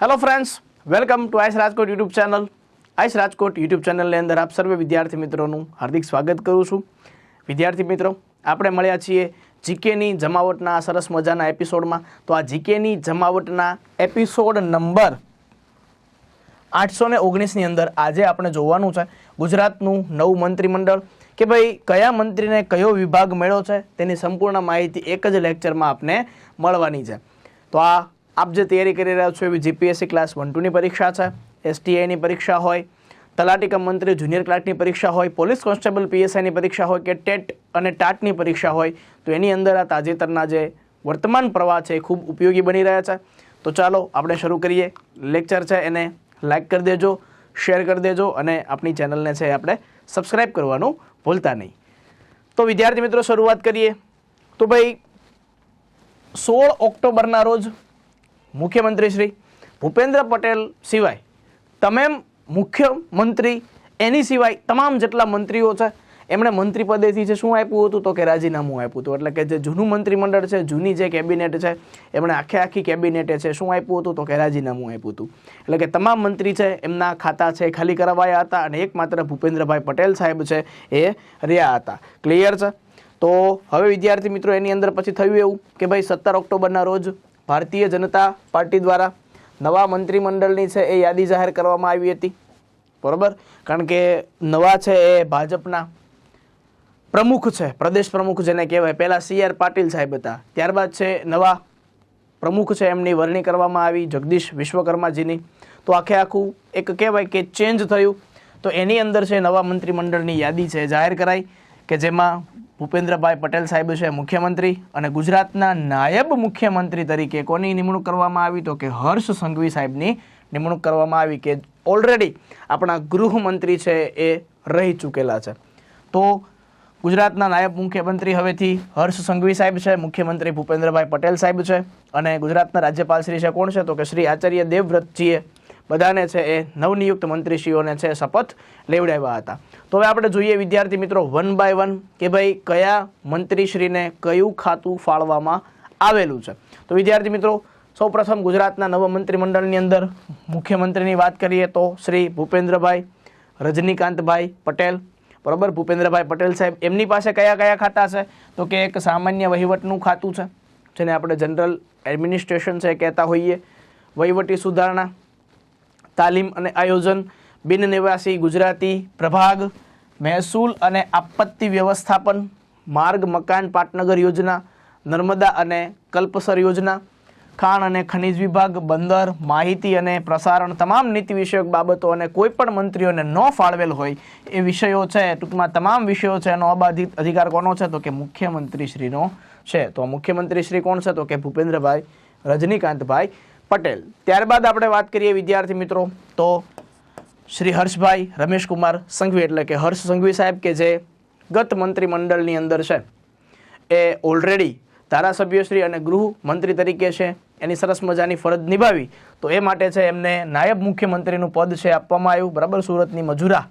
Hello friends welcome to ice Rajkot YouTube channel ice Rajkot YouTube ચેનલની અંદર આપ સર્વે વિદ્યાર્થી મિત્રોનું હાર્દિક સ્વાગત કરું છું. વિદ્યાર્થી મિત્રો, આપણે મળ્યા છીએ જીકેની જમાવટના સરસ મજાના એપિસોડમાં. તો આ જીકેની જમાવટના એપિસોડ નંબર આઠસો ને ઓગણીસની અંદર આજે આપણે જોવાનું છે ગુજરાતનું નવું મંત્રીમંડળ કે ભાઈ કયા મંત્રીને કયો વિભાગ મળ્યો છે તેની સંપૂર્ણ માહિતી એક જ લેક્ચરમાં આપને મળવાની છે. તો આ આપ જે તૈયારી કરી રહ્યા છો એવી જીપીએસસી ક્લાસ વન ટુની પરીક્ષા છે એસટીઆઈની પરીક્ષા હોય, તલાટી કમ મંત્રી જુનિયર ક્લાર્કની પરીક્ષા હોય પોલીસ કોન્સ્ટેબલ પીએસઆઈની પરીક્ષા હોય કે ટેટ અને ટાટની પરીક્ષા હોય, તો એની અંદર આ તાજેતરના જે વર્તમાન પ્રવાહ છે એ ખૂબ ઉપયોગી બની રહ્યા છે. તો ચાલો આપણે શરૂ કરીએ. લેક્ચર છે એને લાઇક કરી દેજો શેર કરી દેજો અને આપણી ચેનલને છે આપણે સબસ્ક્રાઈબ કરવાનું ભૂલતા નહીં. તો વિદ્યાર્થી મિત્રો, શરૂઆત કરીએ. તો ભાઈ, સોળ ઓક્ટોબરના રોજ મુખ્યમંત્રી શ્રી ભૂપેન્દ્ર પટેલ સિવાય તમામ મુખ્યમંત્રી એની સિવાય તમામ જેટલા મંત્રીઓ છે, એમણે મંત્રી પદેથી છે શું આપ્યું હતું તો કે રાજીનામું આપ્યું હતું. એટલે કે જે જૂનું મંત્રીમંડળ છે, જૂની જે કેબિનેટ છે, એમણે આખે આખી કેબિનેટે છે શું આપ્યું હતું તો કે રાજીનામું આપ્યું હતું. એટલે કે તમામ મંત્રી છે, એમના ખાતા છે ખાલી કરાવાયા હતા અને એકમાત્ર ભૂપેન્દ્રભાઈ પટેલ સાહેબ છે એ રહ્યા હતા. ક્લિયર છે? તો હવે વિદ્યાર્થી મિત્રો એની અંદર પછી થયું એવું કે ભાઈ સત્તર ઓક્ટોબરના રોજ ભારતીય જનતા પાર્ટી દ્વારા નવા મંત્રીમંડળની છે એ યાદી જાહેર કરવામાં આવી હતી. બરોબર? કારણ કે નવા છે એ ભાજપના પ્રમુખ છે, પ્રદેશ પ્રમુખ જેને કહેવાય. પહેલાં સી આર પાટીલ સાહેબ હતા. ત્યારબાદ છે નવા પ્રમુખ છે એમની વરણી કરવામાં આવી, જગદીશ વિશ્વકર્માજીની. તો આખે આખું એક કહેવાય કે ચેન્જ થયું. તો એની અંદર છે નવા મંત્રીમંડળની યાદી છે જાહેર કરાઈ, કે જેમાં ભૂપેન્દ્રભાઈ પટેલ સાહેબ છે મુખ્યમંત્રી અને ગુજરાતના નાયબ મુખ્યમંત્રી તરીકે કોની નિમણૂક કરવામાં આવી તો કે હર્ષ સંઘવી સાહેબની નિમણૂક કરવામાં આવી કે ઓલરેડી આપણા ગૃહમંત્રી છે એ રહી ચૂકેલા છે. તો ગુજરાતના નાયબ મુખ્યમંત્રી હવેથી હર્ષ સંઘવી સાહેબ છે, મુખ્યમંત્રી ભૂપેન્દ્રભાઈ પટેલ સાહેબ છે અને ગુજરાતના રાજ્યપાલ શ્રી છે કોણ છે તો કે શ્રી આચાર્ય દેવવ્રતજીએ બધાને છે એ નવનિયુક્ત મંત્રીશ્રીઓને છે શપથ લેવડાવ્યા હતા. તો હવે આપણે જોઈએ વિદ્યાર્થી મિત્રો વન બાય વન કે ભાઈ કયા મંત્રીશ્રીને કયું ખાતું ફાળવામાં આવેલું છે. તો વિદ્યાર્થી મિત્રો, સૌપ્રથમ ગુજરાતના નવ મંત્રીમંડળની અંદર મુખ્યમંત્રીની વાત કરીએ તો શ્રી ભૂપેન્દ્રભાઈ રજનીકાંતભાઈ પટેલ. બરોબર? ભૂપેન્દ્રભાઈ પટેલ સાહેબ, એમની પાસે કયા કયા ખાતા છે? તો કે એક સામાન્ય વહીવટનું ખાતું છે, જેને આપણે જનરલ એડમિનિસ્ટ્રેશન છે કહેતા હોઈએ. વહીવટી સુધારણા તાલીમ અને આયોજન, બિન નિવાસી ગુજરાતી, પ્રભાગ, મહેસૂલ અને આપત્તિ વ્યવસ્થાપન, માર્ગ મકાન પાટનગર યોજના, નર્મદા અને કલ્પસર યોજના, ખાણ અને ખનિજ વિભાગ, બંદર, માહિતી અને પ્રસારણ તમામ નીતિ વિષયક બાબતો અને કોઈ પણ મંત્રીઓને ન ફાળવેલ હોય એ વિષયો છે, ટૂંકમાં તમામ વિષયો છે, એનો અબાધિત અધિકાર કોનો છે તો કે મુખ્યમંત્રીશ્રીનો છે. તો મુખ્યમંત્રી શ્રી કોણ છે તો કે ભૂપેન્દ્રભાઈ રજનીકાંતભાઈ પટેલ. ત્યારબાદ આપણે વાત કરીએ વિદ્યાર્થી મિત્રો, તો શ્રી હર્ષભાઈ રમેશકુમાર સંઘવી, એટલે કે હર્ષ સંઘવી સાહેબ, કે જે ગત મંત્રીમંડળની અંદર છે, એ ઓલરેડી ધારાસભ્યશ્રી અને ગૃહ મંત્રી તરીકે છે, એની સરસ મજાની ફરજ નિભાવી. તો એ માટે છે એમને નાયબ મુખ્યમંત્રીનું પદ છે આપવામાં આવ્યું, બરાબર સુરતની મજુરા,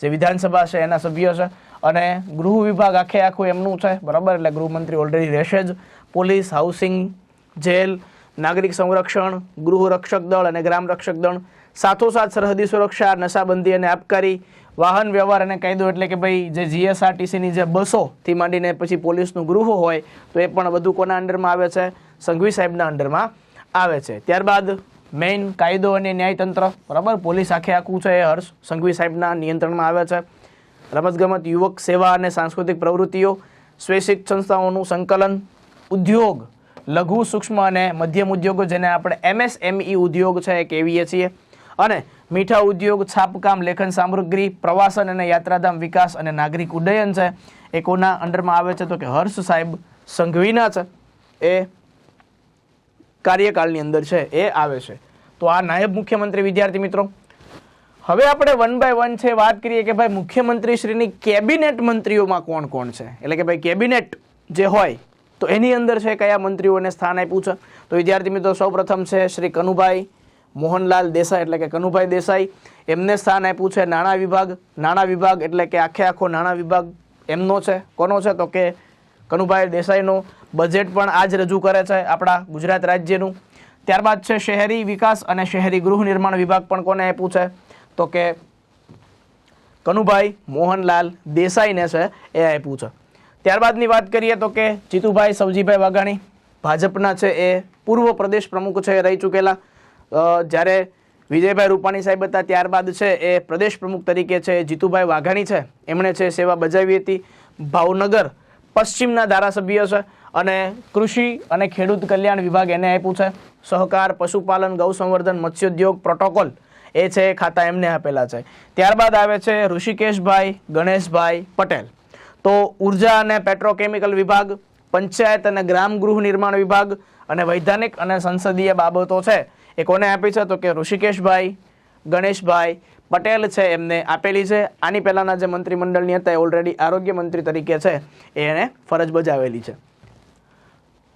જે વિધાનસભા છે એના સભ્ય છે. અને ગૃહ વિભાગ આખે આખું એમનું છે, બરાબર, એટલે ગૃહમંત્રી ઓલરેડી રહેશે જ. પોલીસ, હાઉસિંગ, જેલ નાગરિક સંરક્ષણ, ગૃહ રક્ષક દળ અને ગ્રામ રક્ષક દળ, સાથોસાથ સરહદી સુરક્ષા, નશાબંધી અને આબકારી વાહન વ્યવહાર અને કાયદો એટલે કે ભાઈ જે જીએસઆરટીસીની જે બસોથી માંડીને પછી પોલીસનું ગૃહ હોય, તો એ પણ બધું કોના અંડરમાં આવે છે? સંઘવી સાહેબના અંડરમાં આવે છે. ત્યારબાદ મેઇન કાયદો અને ન્યાયતંત્ર. બરાબર? પોલીસ આખે આખું છે એ હર્ષ સંઘવી સાહેબના નિયંત્રણમાં આવે છે. રમતગમત, યુવક સેવા અને સાંસ્કૃતિક પ્રવૃત્તિઓ, સ્વૈચ્છિક સંસ્થાઓનું સંકલન, ઉદ્યોગ લઘુ સૂક્ષ્મ અને મધ્યમ ઉદ્યોગો જેને આપણે એમએસએમઈ ઉદ્યોગ છે એ કહેવીએ છીએ. અને મીઠા ઉદ્યોગ, છાપકામ, લેખન, સામગ્રી, પ્રવાસન અને યાત્રાધામ વિકાસ અને નાગરિક ઉડ્ડયન છે. એ કોના અંડરમાં આવે છે તો કે હર્ષ સાહેબ સંઘવીના છે. એ કાર્યકાળની અંદર છે, એ આવે છે. તો આ નાયબ મુખ્યમંત્રી વિદ્યાર્થી મિત્રો, હવે આપણે વન બાય વન છે વાત કરીએ કે ભાઈ મુખ્યમંત્રી શ્રીની કેબિનેટ મંત્રીઓમાં કોણ કોણ છે? એટલે કે ભાઈ કેબિનેટ જે હોય તો એની અંદર છે કયા મંત્રીઓને સ્થાન આપ્યું છે? તો વિદ્યાર્થી મિત્રો, સૌપ્રથમ છે શ્રી કનુભાઈ મોહનલાલ દેસાઈ, એટલે કે કનુભાઈ દેસાઈ. એમને સ્થાન આપ્યું છે નાણાં વિભાગ. નાણાં વિભાગ એટલે કે આખે આખો નાણાં વિભાગ એમનો છે. કોનો છે? તો કે કનુભાઈ દેસાઈનો. બજેટ પણ આજ રજૂ કરે છે આપણા ગુજરાત રાજ્યનું. ત્યારબાદ છે શહેરી વિકાસ અને શહેરી ગૃહ નિર્માણ વિભાગ પણ કોને આપ્યું છે? તો કે કનુભાઈ મોહનલાલ દેસાઈને છે એ આપ્યું છે. ત્યારબાદની વાત કરીએ તો કે જીતુભાઈ સવજીભાઈ વાઘાણી ભાજપના છે એ પૂર્વ પ્રદેશ પ્રમુખ છે, એ રહી ચૂકેલા. જ્યારે વિજયભાઈ રૂપાણી સાહેબ હતા ત્યારબાદ છે એ પ્રદેશ પ્રમુખ તરીકે છે, જીતુભાઈ વાઘાણી છે. એમણે છે સેવા બજાવી હતી. ભાવનગર પશ્ચિમના ધારાસભ્ય છે અને કૃષિ અને ખેડૂત કલ્યાણ વિભાગ એને આપ્યું છે. સહકાર, પશુપાલન ગૌ સંવર્ધન મત્સ્યોદ્યોગ પ્રોટોકોલ એ છે ખાતા એમને આપેલા છે. ત્યારબાદ આવે છે ઋષિકેશભાઈ, ગણેશભાઈ પટેલ. તો ઊર્જા અને પેટ્રોકેમિકલ વિભાગ, પંચાયત અને ગ્રામ ગૃહ નિર્માણ વિભાગ અને વૈધાનિક અને સંસદીય બાબતો છે. એ કોને આપી છે? તો કે ઋષિકેશભાઈ, ગણેશભાઈ પટેલ છે એમને આપેલી છે. આની પહેલાંના જે મંત્રીમંડળની હતા એ ઓલરેડી આરોગ્ય મંત્રી તરીકે છે. એ એને ફરજ બજાવેલી છે.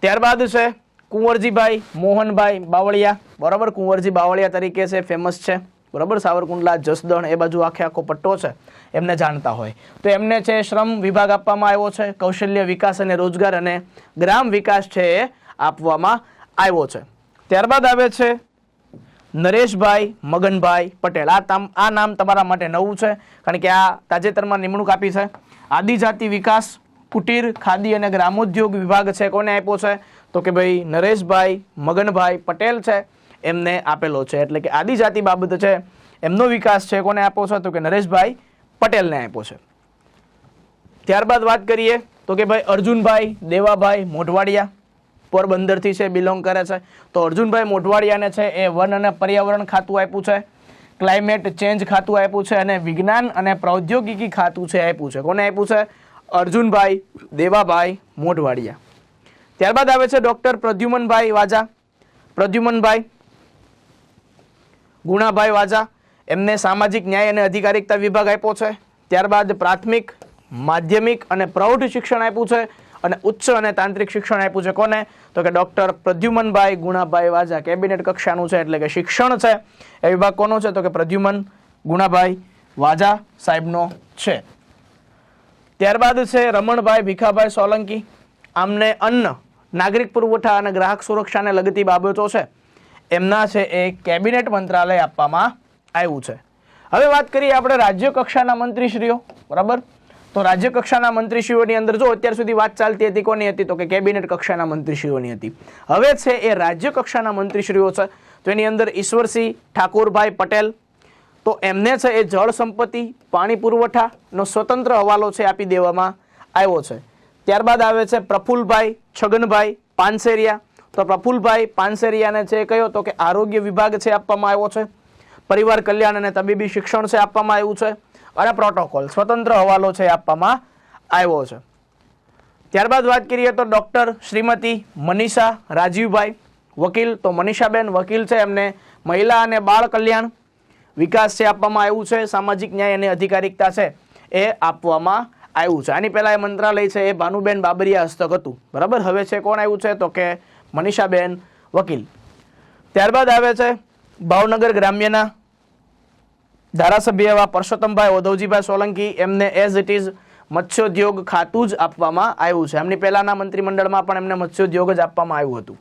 ત્યારબાદ છે કુંવરજીભાઈ, મોહનભાઈ બાવળિયા. બરાબર, કુંવરજી બાવળિયા તરીકે છે ફેમસ છે. બરાબર? સાવરકુંડલા, જસદણ એ બાજુ આખે આખો પટ્ટો છે, એમને જાણતા હોય. તો એમને છે શ્રમ વિભાગ આપવામાં આવ્યો છે, કૌશલ્ય વિકાસ અને રોજગાર અને ગ્રામ વિકાસ છે એ આપવામાં આવ્યો છે. ત્યારબાદ આવે છે નરેશભાઈ મગનભાઈ પટેલ. આ આ નામ તમારા માટે નવું છે, કારણ કે આ તાજેતરમાં નિમણૂક આપી છે. આદિજાતિ વિકાસ, કુટીર, ખાદી અને ગ્રામોદ્યોગ વિભાગ છે. કોને આપ્યો છે? તો કે ભાઈ નરેશભાઈ મગનભાઈ પટેલ છે. એમને આપેલો છે. એટલે કે આદિજાતિ બાબત છે, એમનો વિકાસ છે, કોને આપ્યો છે તો કે નરેશભાઈ પટેલને આપ્યો છે. ત્યારબાદ વાત કરીએ તો કે ભાઈ અર્જુનભાઈ, દેવાભાઈ મોઢવાડિયા પોરબંદરથી છે બિલોંગ કરે છે. તો અર્જુનભાઈ મોઢવાડિયાને છે એ વન અને પર્યાવરણ ખાતું આપ્યું છે ક્લાઇમેટ ચેન્જ ખાતું આપ્યું છે અને વિજ્ઞાન અને પ્રૌદ્યોગિકી ખાતું છે આપ્યું છે. કોને આપ્યું છે? અર્જુનભાઈ, દેવાભાઈ મોઢવાડિયા. ત્યારબાદ આવે છે ડૉક્ટર પ્રદ્યુમનભાઈ વાજા. પ્રદ્યુમનભાઈ ગુણાભાઈ વાજા, એમને સામાજિક ન્યાય અને અધિકારિકતા વિભાગ આપ્યો છે. ત્યારબાદ પ્રાથમિક, માધ્યમિક અને પ્રૌઢ શિક્ષણ આપ્યું છે અને ઉચ્ચ અને તાંત્રિક શિક્ષણ આપ્યું છે. કોને? તો કે ડૉક્ટર પ્રદ્યુમનભાઈ ગુણાભાઈ વાજા, કેબિનેટ કક્ષાનું છે, એટલે કે શિક્ષણ છે. એ વિભાગ કોનો છે? તો કે પ્રદ્યુમન ગુણાભાઈ વાજા સાહેબનો છે. ત્યારબાદ છે રમણભાઈ ભીખાભાઈ સોલંકી. આમને અન્ન, નાગરિક પુરવઠા અને ગ્રાહક સુરક્ષાને લગતી બાબતો છે. એમના છે એ કેબિનેટ મંત્રાલય આપવામાં આવ્યું છે. હવે વાત કરીએ આપણે રાજ્ય કક્ષાના મંત્રીશ્રીઓ, બરાબર? તો રાજ્ય કક્ષાના મંત્રીશ્રીઓની અંદર જો અત્યાર સુધી વાત ચાલતી હતી, કોની હતી? તો કે કેબિનેટ કક્ષાના મંત્રીશ્રીઓની હતી. હવે છે એ રાજ્ય કક્ષાના મંત્રીશ્રીઓ છે, તો એની અંદર ઈશ્વરસિંહ ઠાકોરભાઈ પટેલ, તો એમને છે એ જળ સંપત્તિ, પાણી પુરવઠાનો સ્વતંત્ર હવાલો છે આપી દેવામાં આવ્યો છે. ત્યારબાદ આવે છે પ્રફુલભાઈ છગનભાઈ પાનસેરિયા તો પ્રફુલભાઈ પાનસેરિયાને છે કયો તો કે આરોગ્ય વિભાગ છે આપવામાં આવ્યો છે. પરિવાર કલ્યાણ અને તબીબી શિક્ષણ છે આપવામાં આવ્યું છે. અને પ્રોટોકોલ, સ્વતંત્ર હવાલો છે આપવામાં આવ્યો છે. ત્યારબાદ વાત કરીએ તો ડૉક્ટર શ્રીમતી મનીષા રાજીવભાઈ. વકીલ તો મનીષાબેન, વકીલ છે એમને મહિલા અને બાળ કલ્યાણ વિકાસ છે આપવામાં આવ્યું છે. સામાજિક ન્યાય અને અધિકારિકતા છે એ આપવામાં આવ્યું છે. આની પહેલાં એ મંત્રાલય છે એ ભાનુબેન બાબરિયા હસ્તક હતું. બરાબર? હવે છે કોણ આવ્યું છે? તો કે મનીષાબેન વકીલ. ત્યારબાદ આવે છે ભાવનગર ગ્રામ્યના ધારાસભ્ય એવા પરસોત્તમભાઈ ઓધવજીભાઈ સોલંકી. એમને એઝ ઇટ ઇઝ મત્સ્યોદ્યોગ ખાતું જ આપવામાં આવ્યું છે. એમની પહેલાના મંત્રીમંડળમાં પણ એમને મત્સ્યોદ્યોગ જ આપવામાં આવ્યું હતું.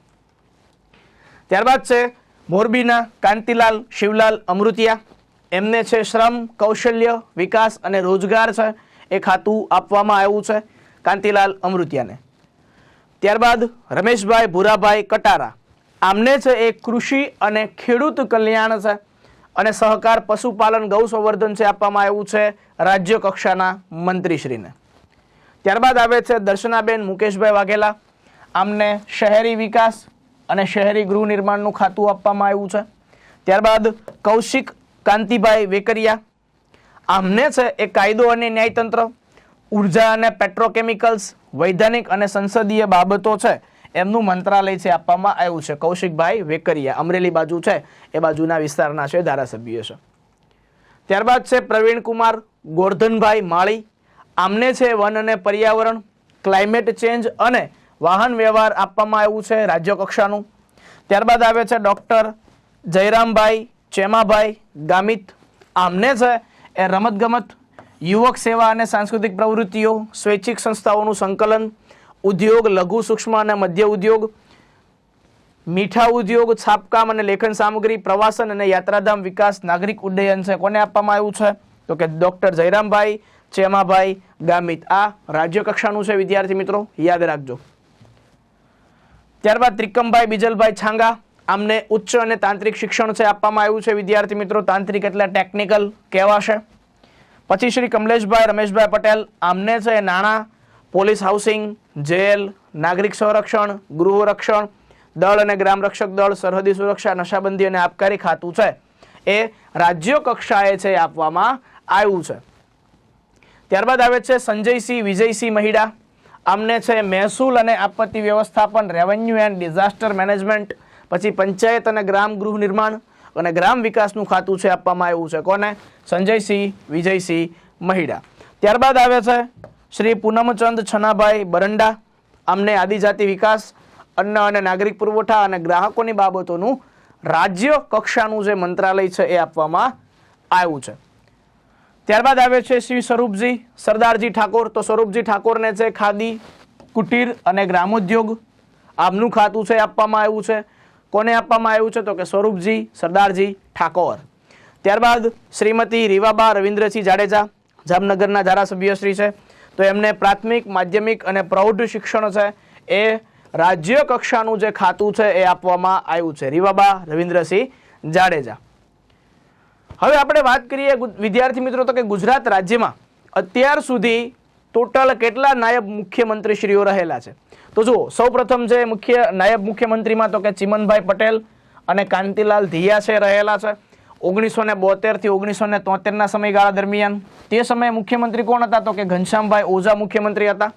ત્યારબાદ છે મોરબીના કાંતિલાલ શિવલાલ અમૃતિયા. એમને છે શ્રમ, કૌશલ્ય, વિકાસ અને રોજગાર છે એ ખાતું આપવામાં આવ્યું છે કાંતિલાલ અમૃતિયાને. ત્યારબાદ રમેશભાઈ ભૂરાભાઈ કટારા. આમને છે એ કૃષિ અને ખેડૂત કલ્યાણ છે અને સહકાર પશુપાલન ગૌ સંવર્ધન છે આપવામાં આવ્યું છે રાજ્ય કક્ષાના મંત્રીશ્રીને. ત્યારબાદ આવે છે દર્શનાબેન મુકેશભાઈ વાઘેલા. આમને શહેરી વિકાસ અને શહેરી ગૃહ નિર્માણનું ખાતું આપવામાં આવ્યું છે. ત્યારબાદ કૌશિક કાંતિભાઈ વેકરિયા. આમને છે એ કાયદો અને ન્યાયતંત્ર, ઊર્જા અને પેટ્રોકેમિકલ્સ વૈધાનિક અને સંસદીય બાબતો છે, એમનું મંત્રાલય છે આપવામાં આવ્યું છે. કૌશિકભાઈ વેકરિયા અમરેલી બાજુ છે. એ બાજુના વિસ્તારના છે, ધારાસભ્ય છે. ત્યારબાદ છે પ્રવીણકુમાર ગોરધનભાઈ માળી. આમને છે વન અને પર્યાવરણ, ક્લાઇમેટ ચેન્જ અને વાહન વ્યવહાર આપવામાં આવ્યું છે રાજ્ય કક્ષાનું. ત્યારબાદ આવે છે ડૉક્ટર જયરામભાઈ ચેમાભાઈ ગામિત. આમને છે એ રમતગમત યુવક સેવા અને સાંસ્કૃતિક પ્રવૃત્તિઓ, સ્વૈચ્છિક સંસ્થાઓનું સંકલન, ઉદ્યોગ, લઘુ સૂક્ષ્મ અને મધ્ય ઉદ્યોગ, મીઠા ઉદ્યોગ, છાપકામ અને લેખન સામગ્રી, પ્રવાસન અને યાત્રાધામ વિકાસ, નાગરિક ઉડ્ડયન છે. કોને આપવામાં આવ્યું છે? તો કે ડૉક્ટર જયરામભાઈ, ચેમાભાઈ ગામિત. આ રાજ્ય કક્ષાનું છે, વિદ્યાર્થી મિત્રો. યાદ રાખજો. ત્યારબાદ ત્રિકમભાઈ બીજલભાઈ છાંગા. આમને ઉચ્ચ અને તાંત્રિક શિક્ષણ છે, આપવામાં આવ્યું છે, વિદ્યાર્થી મિત્રો. તાંત્રિક એટલે ટેકનિકલ કહેવાશે. પછી શ્રી કમલેશભાઈ, રમેશભાઈ પટેલ, આમને છે નાણાં, પોલીસ હાઉસિંગ, જેલ, નાગરિક સંરક્ષણ, ગૃહ રક્ષણ દળ અને ગ્રામ રક્ષક દળ, સરહદી સુરક્ષા, નશાબંધી અને આબકારી ખાતું છે. એ રાજ્ય કક્ષાએ છે આપવામાં આવ્યું છે. ત્યારબાદ આવે છે સંજયસિંહ, વિજયસિંહ મહિડા. આમને છે મહેસૂલ અને આપત્તિ વ્યવસ્થાપન રેવન્યુ એન્ડ ડિઝાસ્ટર મેનેજમેન્ટ પછી પંચાયત અને ગ્રામ ગૃહ નિર્માણ અને ગ્રામ વિકાસનું ખાતું છે આપવામાં આવ્યું છે. કોને? સંજયસિંહ, વિજયસિંહ મહિડા. ત્યારબાદ આવે છે શ્રી પૂનમચંદ છનાભાઈ બરંડા. આમને આદિજાતિ વિકાસ, અન્ન અને નાગરિક પુરવઠા અને ગ્રાહકોની બાબતોનું રાજ્ય કક્ષાનું જે મંત્રાલય છે એ આપવામાં આવ્યું છે. ત્યારબાદ આવે છે શ્રી સ્વરૂપજી, સરદારજી ઠાકોર. તો સ્વરૂપજી ઠાકોરને છે ખાદી, કુટીર અને ગ્રામોદ્યોગ આમનું ખાતું છે આપવામાં આવ્યું છે. કોને આપવામાં આવ્યું છે? તો કે સ્વરૂપજી, સરદારજી ઠાકોર. ત્યારબાદ શ્રીમતી રીવાબા રવિન્દ્રસિંહ જાડેજા, જામનગરના ધારાસભ્ય શ્રી છે. તો એમને પ્રાથમિક, માધ્યમિક અને પ્રૌઢ શિક્ષણ છે. એ રાજ્ય કક્ષાનું જે ખાતું છે એ આપવામાં આવ્યું છે. રીવાબા રવિન્દ્રસિંહ જાડેજા. હવે આપણે વાત કરીએ વિદ્યાર્થી મિત્રો, તો કે ગુજરાત રાજ્યમાં અત્યાર સુધી ટોટલ કેટલા નાયબ મુખ્યમંત્રીશ્રીઓ રહેલા છે? તો જુઓ, સૌપ્રથમ જે મુખ્ય, નાયબ મુખ્યમંત્રીમાં તો કે ચિમનભાઈ પટેલ અને કાંતિલાલ ધિયા છે, રહેલા છે. ઓગણીસો ને બોતેરથી ઓગણીસો ને તોતેરના સમયગાળા દરમિયાન તે સમયે મુખ્યમંત્રી કોણ હતા? તો કે ઘનશ્યામભાઈ ઓઝા મુખ્યમંત્રી હતા.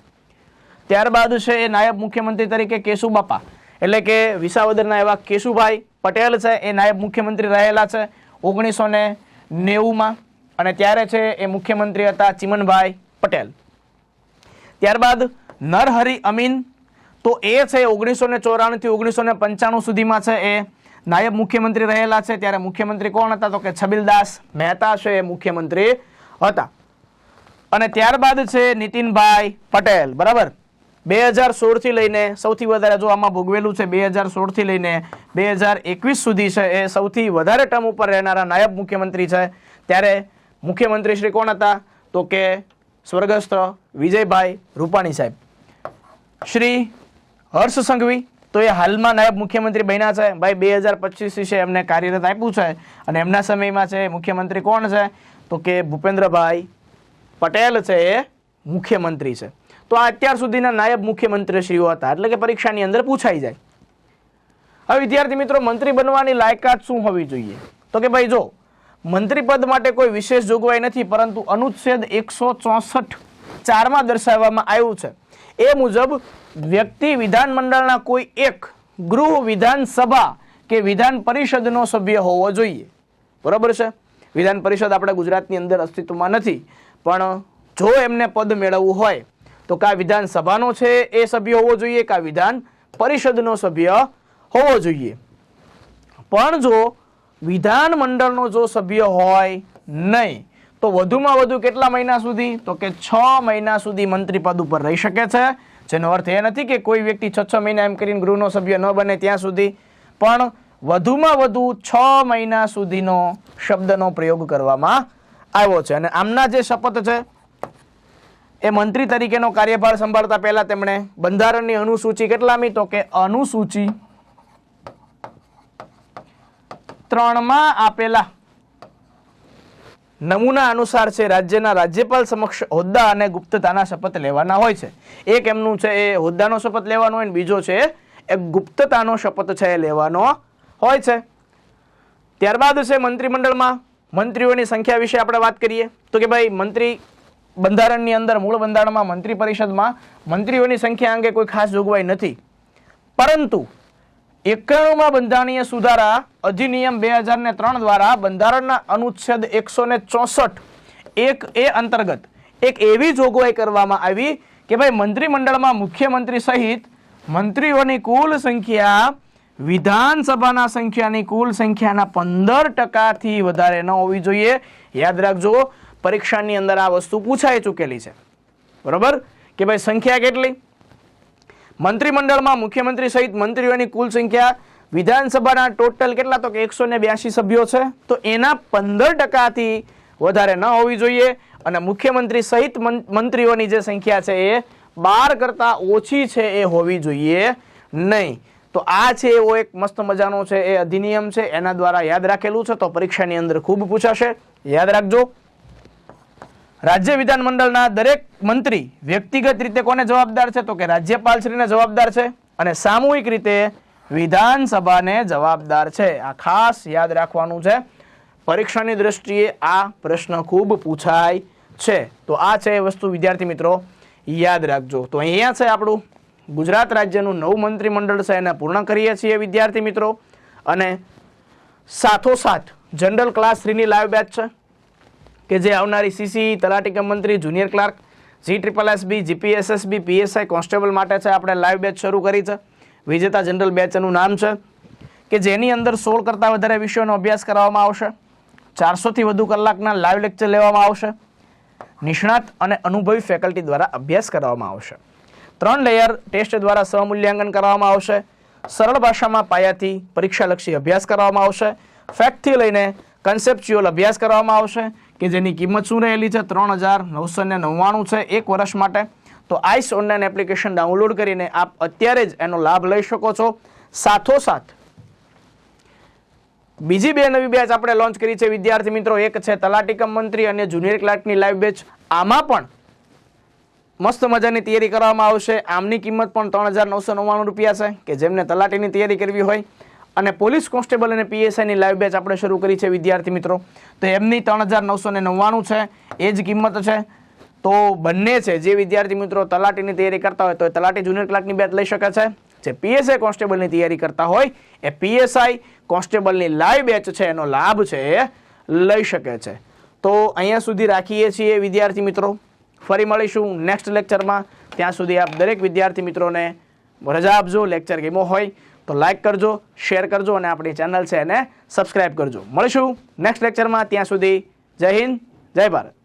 ત્યારબાદ છે એ નાયબ મુખ્યમંત્રી તરીકે કેશુબાપા એટલે કે વિસાવદરના એવા કેશુભાઈ પટેલ છે, એ નાયબ મુખ્યમંત્રી રહેલા છે ઓગણીસો ને નેવુંમાં. અને ત્યારે છે એ મુખ્યમંત્રી હતા ચિમનભાઈ પટેલ. ત્યારબાદ નરહરિ અમીન, તો એ છે ઓગણીસો ને ચોરાણુંથી ઓગણીસો ને પંચાણું સુધીમાં છે એ નાયબ મુખ્યમંત્રી રહેલા છે, ત્યારે મુખ્યમંત્રી કોણ હતા તો કે છબીલદાસ મહેતા છે, એ મુખ્યમંત્રી હતા. અને ત્યારબાદ છે નીતિનભાઈ પટેલ, બરાબર? બે હજાર સોળથી લઈને સૌથી વધારે જો આમાં ભોગવેલું છે બે હજાર સોળથી લઈને બે હજાર એકવીસ સુધી છે, એ સૌથી વધારે ટર્મ ઉપર રહેનારા નાયબ મુખ્યમંત્રી છે. ત્યારે મુખ્યમંત્રી શ્રી કોણ હતા તો કે સ્વર્ગસ્થ વિજયભાઈ રૂપાણી સાહેબ. શ્રી હર્ષ સંઘવી તો એ હાલમાં નાયબ મુખ્યમંત્રી બન્યા છે. ભાઈ, બે હજાર પચીસ વિશે એમને કાર્યરત આપ્યું છે અને એમના સમયમાં છે મુખ્યમંત્રી કોણ છે? તો કે ભૂપેન્દ્રભાઈ પટેલ છે એ મુખ્યમંત્રી છે. તો આ અત્યાર સુધીના નાયબ મુખ્યમંત્રીશ્રીઓ હતા. એટલે કે પરીક્ષાની અંદર પૂછાઈ જાય. હવે વિદ્યાર્થી મિત્રો, મંત્રી બનવાની લાયકાત શું હોવી જોઈએ? તો કે ભાઈ, જો, મંત્રી પદ માટે કોઈ વિશેષ જોગવાઈ નથી, પરંતુ અનુચ્છેદ એકસો ચોસઠ ચારમાં દર્શાવવામાં આવ્યું છે. એ મુજબ વ્યક્તિ વિધાનમંડળના કોઈ એક ગૃહ વિધાનસભા કે વિધાન પરિષદનો સભ્ય હોવો જોઈએ. બરાબર છે? વિધાન પરિષદ આપણા ગુજરાતની અંદર અસ્તિત્વમાં નથી, પણ જો એમને પદ મેળવવું હોય, તો કા વિધાનસભાનો છે એ સભ્ય હોવો જોઈએ, કા વિધાન પરિષદનો સભ્ય હોવો જોઈએ. પણ જો વિધાન મંડળનો જો સભ્ય હોય નહીં તો વધુમાં વધુ કેટલા મહિના સુધી? તો કે છ મહિના સુધી મંત્રી પદ ઉપર રહી શકે છે. જેનો અર્થ એ નથી કે કોઈ વ્યક્તિ છ છ મહિના એમ કરીને ગૃહનો સભ્ય ન બને ત્યાં સુધી. પણ વધુમાં વધુ છ મહિના સુધીનો શબ્દનો પ્રયોગ કરવામાં આવ્યો છે. અને આમના જે શપથ છે, એ મંત્રી તરીકેનો કાર્યભાર સંભાળતા પહેલા તેમણે બંધારણની અનુસૂચિ કેટલામી? તો કે અનુસૂચિ ત્રણમાં આપેલા નમૂના અનુસાર છે, રાજ્યના રાજ્યપાલ સમક્ષ હોદ્દા અને ગુપ્તતાના શપથ લેવાના હોય છે. એક એમનું છે, એ હોદ્દાનો શપથ લેવાનો હોય બીજો છે, એ ગુપ્તતાનો શપથ છે, એ લેવાનો હોય છે. ત્યારબાદ છે, મંત્રીમંડળમાં મંત્રીઓની સંખ્યા વિશે આપણે વાત કરીએ. તો કે ભાઈ, મંત્રી બંધારણની અંદર, મૂળ બંધારણમાં, મંત્રી પરિષદમાં મંત્રીઓની સંખ્યા અંગે કોઈ ખાસ જોગવાઈ નથી. પરંતુ એકાણુંમાં બંધારણીય સુધારા અધિનિયમ બે હજાર ને ત્રણ દ્વારા બંધારણના અનુચ્છેદ એકસો ને ચોસઠ એક એ અંતર્ગત એક એવી જોગવાઈ કરવામાં આવી કે ભાઈ મંત્રીમંડળમાં મુખ્યમંત્રી સહિત મંત્રીઓની કુલ સંખ્યા વિધાનસભાના સંખ્યાની કુલ સંખ્યાના પંદર ટકાથી વધારે ન હોવી જોઈએ. યાદ રાખજો, પરીક્ષાની અંદર આ વસ્તુ પૂછાઈ ચૂકેલી છે. બરોબર? કે ભાઈ સંખ્યા કેટલી? મંત્રીમંડળમાં મુખ્યમંત્રી સહિત મંત્રીઓની કુલ સંખ્યા વિધાનસભાના ટોટલ કેટલા તો કે એકસો ને બ્યાસી સભ્યો છે, તો એના પંદર ટકાથી વધારે ન હોવી જોઈએ અને મુખ્યમંત્રી સહિત મંત્રીઓની જે સંખ્યા છે એ બાર કરતાં ઓછી છે એ હોવી જોઈએ નહીં. તો આ છે એવો એક મસ્ત મજાનો છે એ અધિનિયમ છે, એના દ્વારા યાદ રાખેલું છે, તો પરીક્ષાની અંદર ખૂબ પૂછાશે. યાદ રાખજો. રાજ્ય વિધાનમંડળના દરેક મંત્રી વ્યક્તિગત રીતે કોને જવાબદાર છે? તો કે રાજ્યપાલશ્રીને જવાબદાર છે અને સામૂહિક રીતે વિધાનસભાને જવાબદાર છે. આ ખાસ યાદ રાખવાનું છે. પરીક્ષાની દ્રષ્ટિએ આ પ્રશ્ન ખૂબ પૂછાય છે. તો આ છે વસ્તુ, વિદ્યાર્થી મિત્રો, યાદ રાખજો. તો અહીંયા છે આપણું ગુજરાત રાજ્યનું નવું મંત્રીમંડળ છે, એને પૂર્ણ કરીએ છીએ, વિદ્યાર્થી મિત્રો. અને સાથોસાથ જનરલ ક્લાસ થ્રીની લાઈવ બેચ છે. કે જે આવનારી સીસી તલાટી કમ મંત્રી, junior clerk, G triple SB GPSSB PSI constable માટે છે આપણે લાઈવ બેચ શરૂ કરી છે. વિજેતા જનરલ બેચનું નામ છે કે જેની અંદર સોળ કરતાં વધારે વિષયોનો અભ્યાસ કરવામાં આવશે. ચારસોથી વધુ કલાકના લાઈવ લેક્ચર લેવામાં આવશે. નિષ્ણાત અને અનુભવી ફેકલ્ટી દ્વારા અભ્યાસ કરવામાં આવશે. ત્રણ લેયર ટેસ્ટ દ્વારા સ્વમૂલ્યાંકન કરવામાં આવશે. સરળ ભાષામાં પાયાથી પરીક્ષાલક્ષી અભ્યાસ કરવામાં આવશે. ફેક્ટથી લઈને કન્સેપ્ચ્યુઅલ અભ્યાસ કરવામાં આવશે. કે જેની કિંમત શું રહેલી છે? ત્રણ હજાર નવસો ને નવ્વાણું છે એક વર્ષ માટે. તો આઈસ ઓનલાઈન એપ્લિકેશન ડાઉનલોડ કરીને આપ અત્યારે જ એનો લાભ લઈ શકો છો. સાથોસાથ, બીજી બે નવી બેચ આપણે લોન્ચ કરી છે. વિદ્યાર્થી મિત્રો, એક છે તલાટી કમ મંત્રી અને જુનિયર ક્લાર્કની લાઈવ બેચ આમાં પણ મસ્ત મજાની તૈયારી કરવામાં આવશે. આમની કિંમત પણ ત્રણ હજાર નવસો નવ્વાણું રૂપિયા છે, કે જેમને તલાટીની તૈયારી કરવી હોય. અને પોલીસ કોન્સ્ટેબલ અને પીએસઆઈની લાઈવ બેચ આપણે શરૂ કરી છે, વિદ્યાર્થી મિત્રો. તો એમની ત્રણ હજાર નવસો ને નવ્વાણું છે, એ જ કિંમત છે. તો બંને છે, જે વિદ્યાર્થી મિત્રો તલાટીની તૈયારી કરતા હોય તો એ તલાટી જુનિયર ક્લાર્કની બેચ લઈ શકે છે. જે પીએસઆઈ કોન્સ્ટેબલની તૈયારી કરતા હોય, એ પીએસઆઈ કોન્સ્ટેબલની લાઈવ બેચ છે, એનો લાભ છે, એ લઈ શકે છે. તો અહીંયા સુધી રાખીએ છીએ, વિદ્યાર્થી મિત્રો. ફરી મળીશું નેક્સ્ટ લેક્ચરમાં. ત્યાં સુધી આપ દરેક વિદ્યાર્થી મિત્રોને રજા આપજો, લેક્ચર ગેમો હોય તો લાઇક કરજો શેર કરજો અને આપણી ચેનલ છે એને સબસ્ક્રાઈબ કરજો. મળીશું નેક્સ્ટ લેક્ચરમાં ત્યાં સુધી જય હિન્દ, જય ભારત.